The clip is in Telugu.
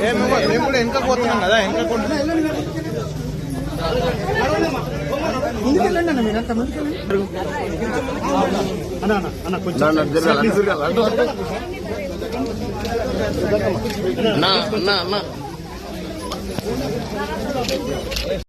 మేము కూడా వెనక పోతున్నాం కదా వెనక అన్న అన్న అన్న కొంచెం అన్నా